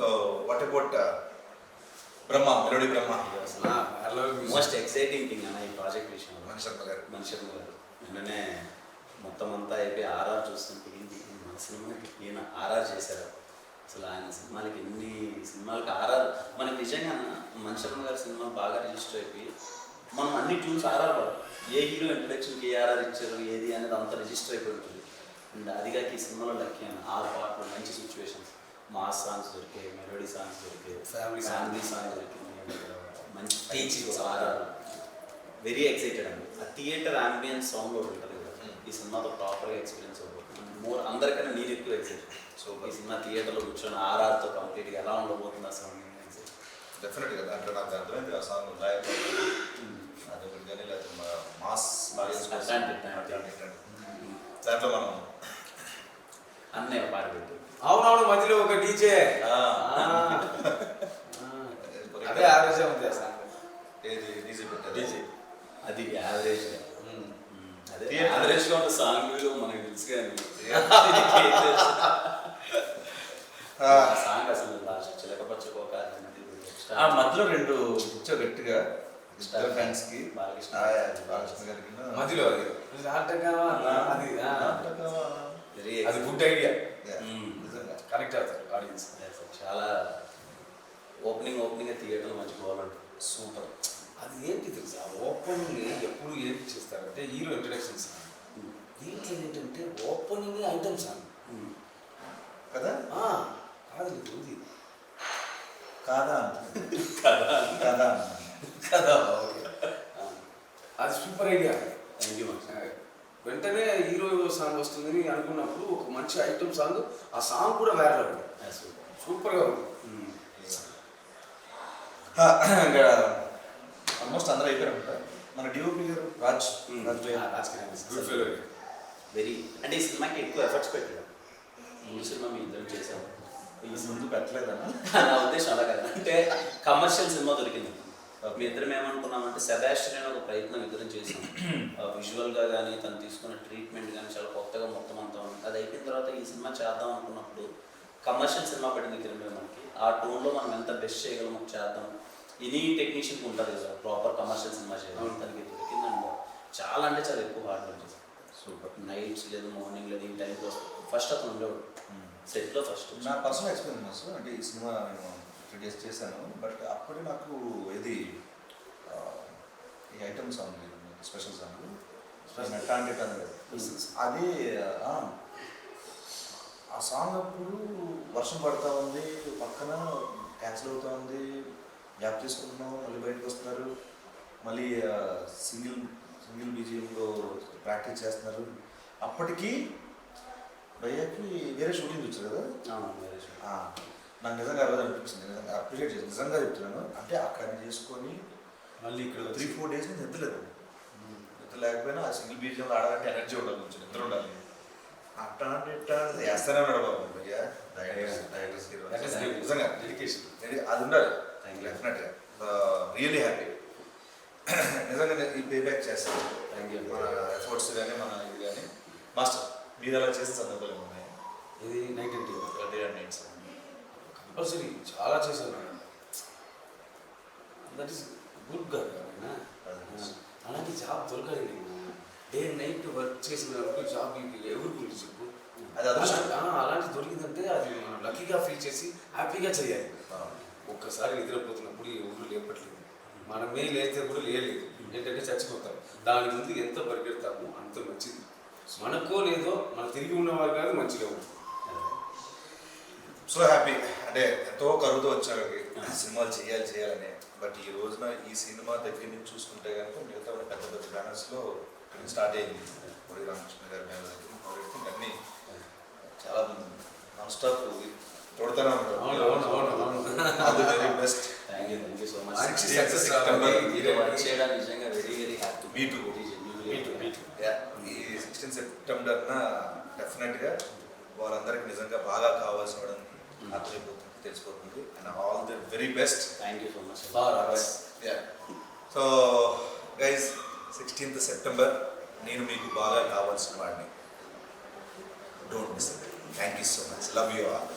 So what about Brahma melody Brahma most exciting thing అన్న ఈ project విషయంలో. మణి శర్మ గారు. మనిషి గారు. నిన్ననే మొత్తం అంతా అయిపోయి ఆర్ఆర్ చూస్తుంటే మన సినిమాకి ఈయన ఆర్ఆర్ చేశారు. అసలు ఆయన సినిమాలకి ఎన్ని సినిమాలకి ఆర్ఆర్. మనకి నిజంగా మనిషి గారి సినిమా బాగా రిజిస్టర్ అయిపోయి మనం అన్ని చూసి ఆర్ఆర్ ఏ హీరో ఇంట్రడక్షన్కి ఏ ఆర్ఆర్ ఇచ్చారు ఏది అనేది అంతా రిజిస్టర్ అయిపోయి ఉంటుంది. అండ్ అదిగాక ఈ సినిమాలో లక్కీ అని ఆరు పాటలు మంచి సిచ్యువేషన్స్. మాస్ సాంగ్స్ దొరికాయి మెలోడీ సాంగ్స్ దొరికాయి song. ఫ్యామిలీ సాంగ్ దొరికింది మంచి టీచింగ్స్ ఆర్ఆర్ వెరీ ఎక్సైటెడ్ అండి. ఆ థియేటర్ అంబియన్స్ సౌండ్ ఒకటి ఉంటుంది కదా ఈ సినిమాతో ప్రాపర్గా ఎక్స్పీరియన్స్ అవుతుంది మోర్ అందరికన్నా నేను ఎక్కువ ఎక్సైటెడ్ సో ఈ సినిమా థియేటర్లో కూర్చొని ఆర్ఆర్తో కంప్లీట్గా ఎలా ఉండబోతుంది ఆ సౌండ్ డెఫినెట్గా దాంట్లో నాకు అర్థమైంది ఆ సాంగ్ లాయర్ అది ఒకటి కానీ లేకపోతే మాస్. దాంట్లో మనం అన్నయ్య పాట పెట్టు. అవునవును మధ్యలో ఒక డీజే. ఆ, అదే యావరేజ్ సాంగ్ ఏది? డీజే పెట్టారు డీజే. అది యావరేజ్ అదే Theatre. యావరేజ్గా ఉన్న సాంగ్ విలువ మనకు తెలుసు కానీ. ఆ, సాంగ్ అసలు లాస్ట్ చిలకపచ్చకోక ఆ మధ్యలో రెండు కూర్చో గట్టిగా. ఫ్రెండ్స్కి. బాలకృష్ణ. బాలకృష్ణ గారికి మధ్యలో అది. నాటకమా? అది. అది గుడ్ ఐడియా. కనెక్ట్ అవుతారు ఆడియన్స్. చాలా ఓపెనింగ్ ఓపెనింగ్ థియేటర్లో మంచి బాగుంటుంది సూపర్. అది ఏంటి తెలుసా? ఓపెనింగ్ ఎప్పుడు ఏంటి చేస్తారంటే హీరో ఇంట్రడక్షన్ సాంగ్. దీంట్లో ఏంటంటే ఓపెనింగ్ ఐటమ్ సాంగ్. కదా? కాదు ఇది కాదా? కాదా. కదా. ఓకే. అది సూపర్ ఐడియా. థ్యాంక్ యూ వెంటనే హీరో సాంగ్ వస్తుందని అనుకున్నప్పుడు ఒక మంచి ఐటమ్ సాంగ్ ఆ సాంగ్ కూడా వైరల్ అవ్వదు సూపర్గా ఉంది. ఇంకా ఆల్మోస్ట్ అందరూ అయిపోయారు మన డిఓపి గారు రాజ్. రాజ్ భయ్య. గుడ్ ఫెలో వెరీ అంటే ఈ సినిమాకి ఎక్కువ ఎఫర్ట్స్ పెట్టాడు ముందు సినిమా మీ ఇద్దరు చేసాం ఈ ముందు పెట్టలేదన్నా? నా ఉద్దేశం అలా కదా. అంటే కమర్షియల్ సినిమా దొరికింది. మీ ఇద్దరం ఏమనుకున్నామంటే సెబాస్టియన్ అనే ఒక ప్రయత్నం ఇద్దరం చేసాం. విజువల్గా కానీ తను తీసుకున్న ట్రీట్మెంట్ కానీ చాలా కొత్తగా మొత్తం అంతా ఉంది. అది అయిపోయిన తర్వాత ఈ సినిమా చేద్దాం అనుకున్నప్పుడు కమర్షియల్ సినిమా పడింది తిరిగి మనకి. ఆ టోన్లో మనం ఎంత బెస్ట్ చేయగలమో చేద్దాం. ఎనీ టెక్నీషియన్కి ఉంటుంది కదా ప్రాపర్ కమర్షియల్ సినిమా చేయాలి. తనకి దొరికిందండి. చాలా అంటే చాలా ఎక్కువ హార్డ్ వర్క్ సూపర్ నైట్స్ లేదు మార్నింగ్ లేదు ఈ టైంలో ఫస్ట్ అతను ఉండేవాడు. సెట్లో ఫస్ట్ నా పర్సనల్ ఎక్స్పీరియన్స్ అంటే ఈ సినిమా నేను త్రీ డేస్ చేశాను. బట్ అప్పుడే నాకు ఇది ఈ ఐటమ్ సాంగ్ స్పెషల్ సాంగ్ కదా. అది ఆ, సాంగ్ అప్పుడు వర్షం పడతా ఉంది పక్కన క్యాన్సిల్ అవుతా ఉంది గ్యాప్ తీసుకుంటున్నాం మళ్ళీ బయటకు వస్తున్నారు. మళ్ళీ సింగిల్ సింగిల్ బీజిఎంలో ప్రాక్టీస్ చేస్తున్నారు. అప్పటికి భయ్యకి వేరే షూటింగ్ వచ్చారు కదా? ఆ, నాకు నిజంగా రోజు అనిపించింది. నిజంగా అప్రిషియేట్ చేసి నిజంగా చెప్తున్నాను. అంటే అక్కడ చేసుకొని మళ్ళీ ఇక్కడ త్రీ ఫోర్ డేస్ నుంచి నిద్రలేదు నిద్ర లేకపోయినా ఆ సింగిల్ బీజియం ఆడాలంటే ఎనర్జీ ఉండాలి కొంచెం నిద్ర ఉండాలి. అట్టా అంటే ఇట్టా వేస్తూనే ఉన్నాడు బాబు. నిజంగా. అది ఉండాలి. డెఫినెట్గా రియలీ హ్యాపీ నిజంగా ఈ పే బ్యాక్ చేస్తాను. మన ఎఫర్ట్స్ కానీ మన ఇది కానీ మాస్టర్ మీరు అలా చేసిన సందర్భాలు ఉన్నాయి? ఇది night day nights Oh, compulsory చాలా చేశాను దట్ ఈస్ గుడ్గా అలాంటి జాబ్ దొరకాలి డే నైట్ వర్క్ చేసినప్పుడు జాబ్ ఎవరు గురించి చెప్పు. అది అదృష్టం. అలాంటి దొరికిందంటే అది మనం లక్కీగా ఫీల్ చేసి హ్యాపీగా చేయాలి. ఒక్కసారి నిద్రపోతున్నప్పుడు ఎవరు లేపట్లేదు. మనమే లేస్తే కూడా లేయలేదు. ఏంటంటే చచ్చిపోతాం. దాని ముందు ఎంత పరిగెడతామో అంత మంచిది. మనకో లేదో మన తిరిగి ఉన్నవారు కాదు మంచిగా ఉంటుంది సో హ్యాపీ అంటే ఎంతో కరువుతో వచ్చారు సినిమాలు చేయాలి చేయాలని. బట్ ఈ రోజున ఈ సినిమా దగ్గర నుంచి చూసుకుంటే కనుక మిగతా ఉన్న పెద్ద పెద్ద బ్యానర్స్లో స్టార్ట్ అయింది. మురళి రామకృష్ణ గారి బ్యానర్ దగ్గర మొదలెట్టుకుని అన్నీ చాలా నాన్ స్టాప్ తోడుతూనే ఉంటారు అది వెరీ బెస్ట్ సిక్స్టీన్ సెప్టెంబర్న డెఫినెట్గా వారందరికి నిజంగా బాగా కావాల్సిన వాడని అర్థమైపోతుంది తెలిసిపోతుంది and all the very best thank you so much బాగా సో గైజ్ సిక్స్టీన్త్ సెప్టెంబర్ నేను మీకు బాగా కావాల్సిన వాడిని. Don't miss thank you so much love you all